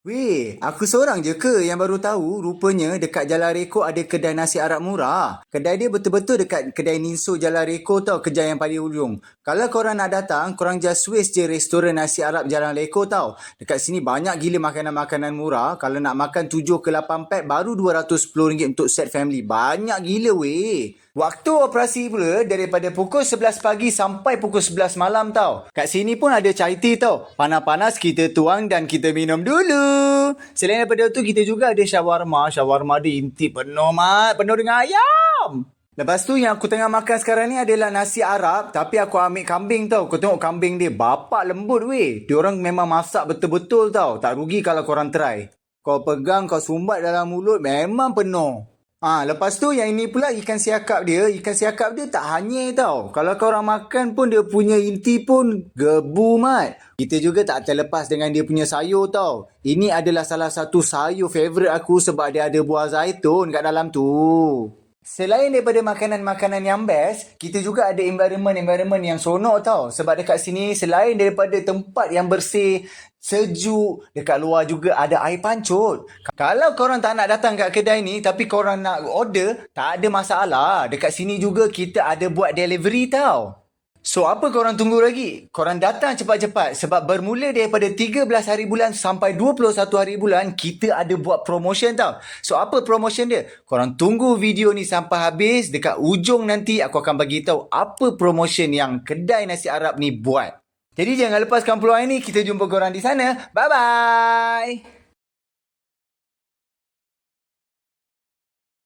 Weh, aku seorang je ke yang baru tahu rupanya dekat Jalan Reko ada kedai nasi Arab murah. Kedai dia betul-betul dekat kedai Ninso Jalan Reko tau, kedai yang paling ujung. Kalau korang nak datang, korang just waste je restoran nasi Arab Jalan Reko tau. Dekat sini banyak gila makanan-makanan murah. Kalau nak makan 7 ke 8 pack baru RM210 untuk set family. Banyak gila weh. Waktu operasi pula daripada pukul 11 pagi sampai pukul 11 malam tau. Kat sini pun ada chai tea tau. Panas-panas kita tuang dan kita minum dulu. Selain daripada tu kita juga ada shawarma. Shawarma dia inti penuh mat. Penuh dengan ayam. Lepas tu yang aku tengah makan sekarang ni adalah nasi Arab tapi aku ambil kambing tau. Kau tengok kambing dia bapak lembut weh. Diorang memang masak betul-betul tau. Tak rugi kalau korang try. Kau pegang, kau sumbat dalam mulut memang penuh. Ah, lepas tu yang ini pula ikan siakap dia. Ikan siakap dia tak hanyir tau. Kalau korang makan pun dia punya inti pun gebu mat. Kita juga tak terlepas dengan dia punya sayur tau. Ini adalah salah satu sayur favourite aku sebab dia ada buah zaitun kat dalam tu. Selain daripada makanan-makanan yang best, kita juga ada environment-environment yang sonok tau. Sebab dekat sini, selain daripada tempat yang bersih, sejuk, dekat luar juga ada air pancut. Kalau korang tak nak datang kat kedai ni, tapi korang nak order, tak ada masalah. Dekat sini juga kita ada buat delivery tau. So apa korang tunggu lagi? Korang datang cepat-cepat sebab bermula daripada 13 hari bulan sampai 21 hari bulan kita ada buat promotion tau. So apa promotion dia? Korang tunggu video ni sampai habis dekat ujung nanti aku akan bagi tahu apa promotion yang kedai nasi Arab ni buat. Jadi jangan lepaskan peluang ini kita jumpa korang di sana. Bye bye.